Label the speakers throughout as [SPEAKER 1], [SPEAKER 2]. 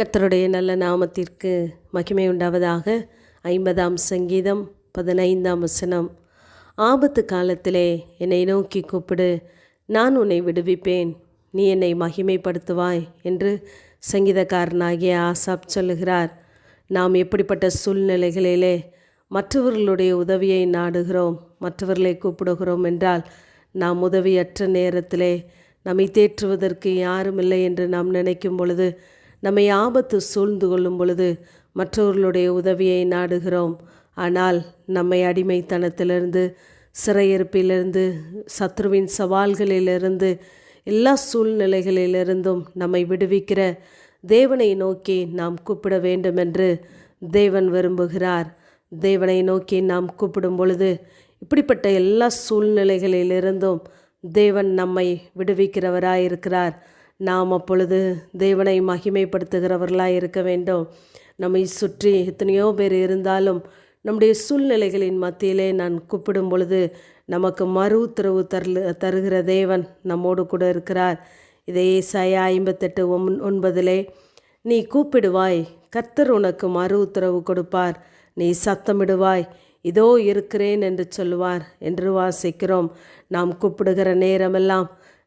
[SPEAKER 1] கர்த்தருடைய நல்ல நாமத்திற்கு மகிமை உண்டாவதாக. ஐம்பதாம் சங்கீதம் பதினைந்தாம் வசனம். ஆபத்து காலத்திலே என்னை நோக்கி கூப்பிடு. நான் உன்னை விடுவிப்பேன். நீ என்னை மகிமைப்படுத்துவாய் என்று சங்கீதக்காரனாகிய ஆசாப் சொல்லுகிறார். நாம் எப்படிப்பட்ட சூழ்நிலைகளிலே மற்றவர்களுடைய உதவியை நாடுகிறோம் மற்றவர்களை கூப்பிடுகிறோம் என்றால் நாம் உதவியற்ற நேரத்திலே நம்மை தேற்றுவதற்கு யாரும் இல்லை என்று நாம் நினைக்கும் பொழுது நம்மை ஆபத்து சூழ்ந்து கொள்ளும் பொழுது மற்றவர்களுடைய உதவியை நாடுகிறோம். ஆனால் நம்மை அடிமைத்தனத்திலிருந்து சிறையிருப்பிலிருந்து சத்ருவின் சவால்களிலிருந்து எல்லா சூழ்நிலைகளிலிருந்தும் நம்மை விடுவிக்கிற தேவனை நோக்கி நாம் கூப்பிட வேண்டும் என்று தேவன் விரும்புகிறார். தேவனை நோக்கி நாம் கூப்பிடும் பொழுது இப்படிப்பட்ட எல்லா சூழ்நிலைகளிலிருந்தும் தேவன் நம்மை விடுவிக்கிறவராயிருக்கிறார். நாம் அப்பொழுது தேவனை மகிமைப்படுத்துகிறவர்களாக இருக்க வேண்டும். நம்மை சுற்றி எத்தனையோ பேர் இருந்தாலும் நம்முடைய சூழ்நிலைகளின் மத்தியிலே நான் கூப்பிடும் பொழுது நமக்கு மறு உத்தரவு தரு தருகிற தேவன் நம்மோடு கூட இருக்கிறார். இதே சயா ஐம்பத்தெட்டு ஒன் ஒன்பதிலே நீ கூப்பிடுவாய் கர்த்தர் உனக்கு மறு உத்தரவு கொடுப்பார். நீ சத்தமிடுவாய் இதோ இருக்கிறேன் என்று சொல்லுவார் என்று வாசிக்கிறோம். நாம் கூப்பிடுகிற நேரமெல்லாம்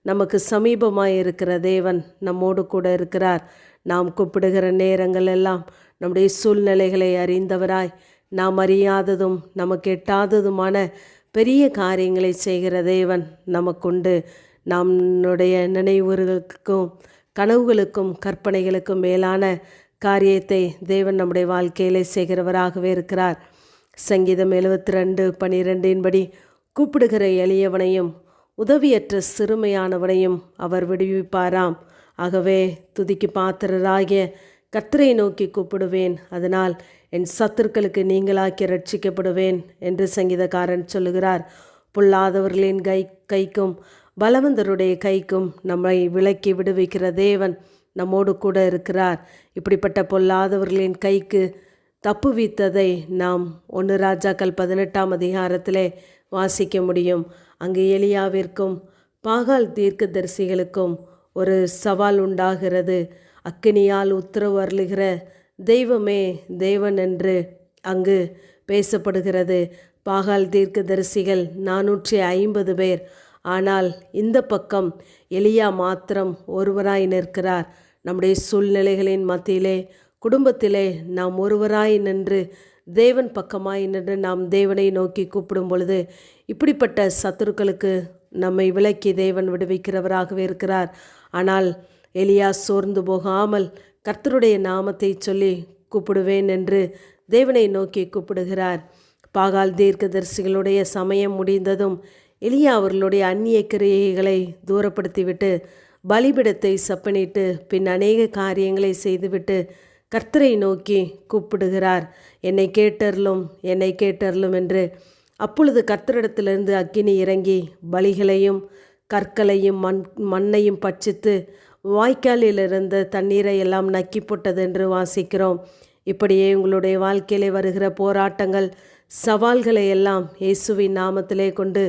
[SPEAKER 1] நமக்கு சமீபமாக இருக்கிற தேவன் நம்மோடு கூட இருக்கிறார். நாம் கூப்பிடுகிற நேரங்கள் எல்லாம் நம்முடைய சூழ்நிலைகளை அறிந்தவராய் நாம் அறியாததும் நமக்கு எட்டாததுமான பெரிய காரியங்களை செய்கிற தேவன் நமக்குண்டு. நம்முடைய நினைவுகளுக்கும் கனவுகளுக்கும் கற்பனைகளுக்கும் மேலான காரியத்தை தேவன் நம்முடைய வாழ்க்கையிலே செய்கிறவராகவே இருக்கிறார். சங்கீதம் எழுபத்தி ரெண்டு பனிரெண்டின்படி கூப்பிடுகிற எளியவனையும் உதவியற்ற சிறுமையானவனையும் அவர் விடுவிப்பாராம். ஆகவே துதிக்கு பாத்திரராகிய கத்திரையை நோக்கி கூப்பிடுவேன். அதனால் என் சத்துருக்களுக்கு நீங்களாக்கி ரட்சிக்கப்படுவேன் என்று சங்கீதக்காரன் சொல்லுகிறார். பொல்லாதவர்களின் கை கைக்கும் பலவந்தருடைய கைக்கும் நம்மை விலக்கி விடுவிக்கிற தேவன் நம்மோடு கூட இருக்கிறார். இப்படிப்பட்ட பொல்லாதவர்களின் கைக்கு தப்புவித்ததை நாம் ஒன்று ராஜாக்கள் பதினெட்டாம் அதிகாரத்திலே வாசிக்க முடியும். அங்கு எலியாவிற்கும் பாகால் தீர்க்கதரிசிகளுக்கும் ஒரு சவால் உண்டாகிறது. அக்கினியால் உத்தரவு அருளுகிற தெய்வமே தேவன் என்று அங்கு பேசப்படுகிறது. பாகால் தீர்க்கதரிசிகள் நானூற்றி ஐம்பது பேர். ஆனால் இந்த பக்கம் எளியா மாத்திரம் ஒருவராய் நிற்கிறார். நம்முடைய சூழ்நிலைகளின் மத்தியிலே குடும்பத்திலே நாம் ஒருவராய் நின்று தேவன் பக்கமாய் நின்று நாம் தேவனை நோக்கி கூப்பிடும் பொழுது இப்படிப்பட்ட சத்துருக்களுக்கு நம்மை விலக்கி தேவன் விடுவிக்கிறவராகவே இருக்கிறார். ஆனால் எலியா சோர்ந்து போகாமல் கர்த்தருடைய நாமத்தை சொல்லி கூப்பிடுவேன் என்று தேவனை நோக்கி கூப்பிடுகிறார். பாகால் தீர்க்கதரிசிகளுடைய சமயம் முடிந்ததும் எலியா அவர்களுடைய அந்நிய கிரியைகளை தூரப்படுத்திவிட்டு பலிபிடத்தை சப்பனிட்டு பின் அநேக காரியங்களை செய்துவிட்டு கர்த்தரை நோக்கி கூப்பிடுகிறார். என்னை கேட்டர்லும் என்னை கேட்டர்லும் என்று. அப்பொழுது கர்த்தரிடத்திலிருந்து அக்கினி இறங்கி பலிகளையும் கற்களையும் மண் மண்ணையும் பட்சித்து வாய்க்காலில் இருந்த தண்ணீரை எல்லாம் நக்கி போட்டது என்று வாசிக்கிறோம். இப்படியே உங்களுடைய வாழ்க்கையிலே வருகிற போராட்டங்கள் சவால்களை எல்லாம் இயேசுவின் நாமத்திலே கொண்டு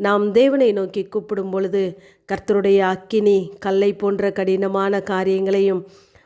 [SPEAKER 1] நாம் தேவனை நோக்கி கூப்பிடும் பொழுது கர்த்தருடைய அக்கினி கல்லை போன்ற கடினமான காரியங்களையும்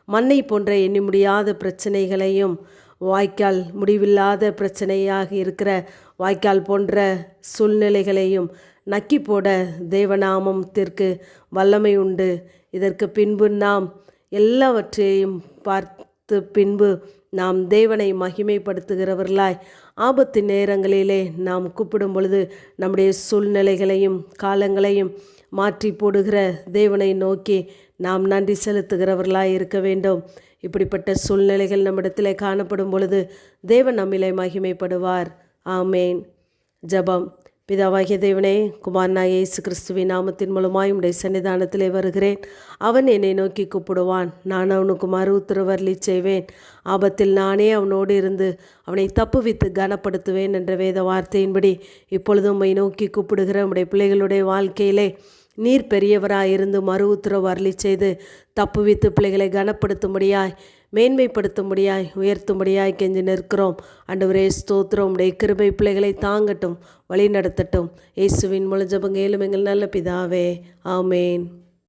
[SPEAKER 1] மண்ணை போன்ற எண்ணி முடியாத பிரச்சனைகளையும் வாய்க்கால் முடிவில்லாத பிரச்சனையாக இருக்கிற வாய்க்கால் போன்ற சூழ்நிலைகளையும் நக்கி போட தேவநாமத்திற்கு வல்லமை உண்டு. இதற்கு பின்பு நாம் எல்லாவற்றையும் பார்த்து பின்பு நாம் தேவனை மகிமைப்படுத்துகிறவர்களாய் ஆபத்து நேரங்களிலே நாம் கூப்பிடும் பொழுது நம்முடைய சூழ்நிலைகளையும் காலங்களையும் மாற்றி போடுகிற தேவனை நோக்கி நாம் நன்றி செலுத்துகிறவர்களாக இருக்க வேண்டும். இப்படிப்பட்ட சூழ்நிலைகள் நம்மிடத்தில் காணப்படும் பொழுது தேவன் நம்மிலே மகிமைப்படுவார். ஆமேன். ஜபம். பிதாவாகிய தேவனே குமார்னா இயேசு கிறிஸ்துவின் நாமத்தின் மூலமாய் உடைய சன்னிதானத்திலே வருகிறேன். அவன் என்னை நோக்கி கூப்பிடுவான். நான் அவனுக்கு மறு உத்தரவர்லி செய்வேன். ஆபத்தில் நானே அவனோடு இருந்து அவனை தப்புவித்து கனப்படுத்துவேன் என்ற வேத வார்த்தையின்படி இப்பொழுது உம்மை நோக்கி கூப்பிடுகிற உடைய பிள்ளைகளுடைய வாழ்க்கையிலே நீர் பெரியவராயிருந்து மறு உத்தரவு அருளி செய்து தப்புவித்து பிள்ளைகளை கனப்படுத்தும்படியாய் மேன்மைப்படுத்தும்படியாய் உயர்த்தும்படியாய் கெஞ்சி நிற்கிறோம். அண்டவரே ஸ்தோத்திரம். உடைய கிருபை பிள்ளைகளை தாங்கட்டும் வழி நடத்தட்டும் இயேசுவின் முழு ஜபங்க எங்கள் நல்ல பிதாவே. ஆமேன்.